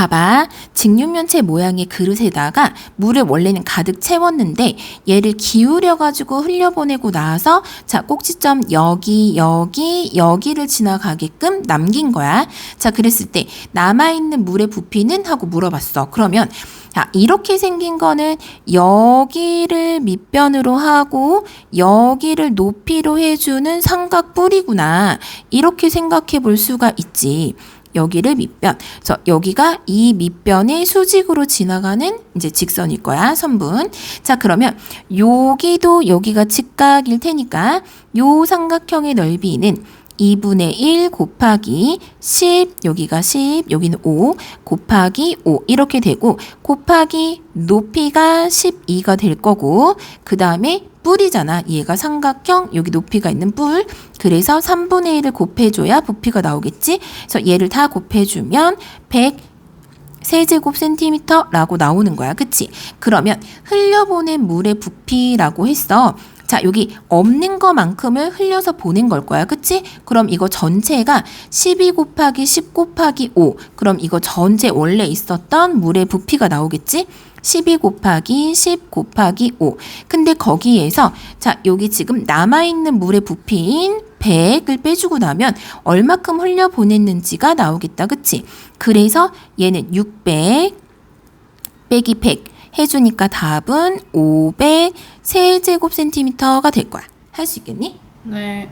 봐봐. 직육면체 모양의 그릇에다가 물을 원래는 가득 채웠는데 얘를 기울여가지고 흘려보내고 나서 자, 꼭지점 여기, 여기, 여기를 지나가게끔 남긴 거야. 자, 그랬을 때 남아있는 물의 부피는? 하고 물어봤어. 그러면 자, 이렇게 생긴 거는 여기를 밑변으로 하고 여기를 높이로 해주는 삼각 뿌리구나. 이렇게 생각해 볼 수가 있지. 여기를 밑변. 그래서 여기가 이 밑변의 수직으로 지나가는 이제 직선일 거야, 선분. 자, 그러면 여기도 여기가 직각일 테니까 요 삼각형의 넓이는 2분의 1 곱하기 10, 여기가 10, 여기는 5, 곱하기 5, 이렇게 되고, 곱하기 높이가 12가 될 거고, 그 다음에 뿔이잖아. 얘가 삼각형, 여기 높이가 있는 뿔. 그래서 3분의 1을 곱해줘야 부피가 나오겠지? 그래서 얘를 다 곱해주면 100 세제곱 센티미터라고 나오는 거야. 그치? 그러면 흘려보낸 물의 부피라고 했어. 자, 여기 없는 거만큼을 흘려서 보낸 걸 거야. 그치? 그럼 이거 전체가 12 곱하기 10 곱하기 5. 그럼 이거 전체 원래 있었던 물의 부피가 나오겠지? 12 곱하기 10 곱하기 5. 근데 거기에서 자, 여기 지금 남아있는 물의 부피인 100을 빼주고 나면 얼마큼 흘려 보냈는지가 나오겠다. 그치? 그래서 얘는 600 빼기 100 해주니까 답은 500 세제곱 센티미터가 될 거야. 할 수 있겠니? 네.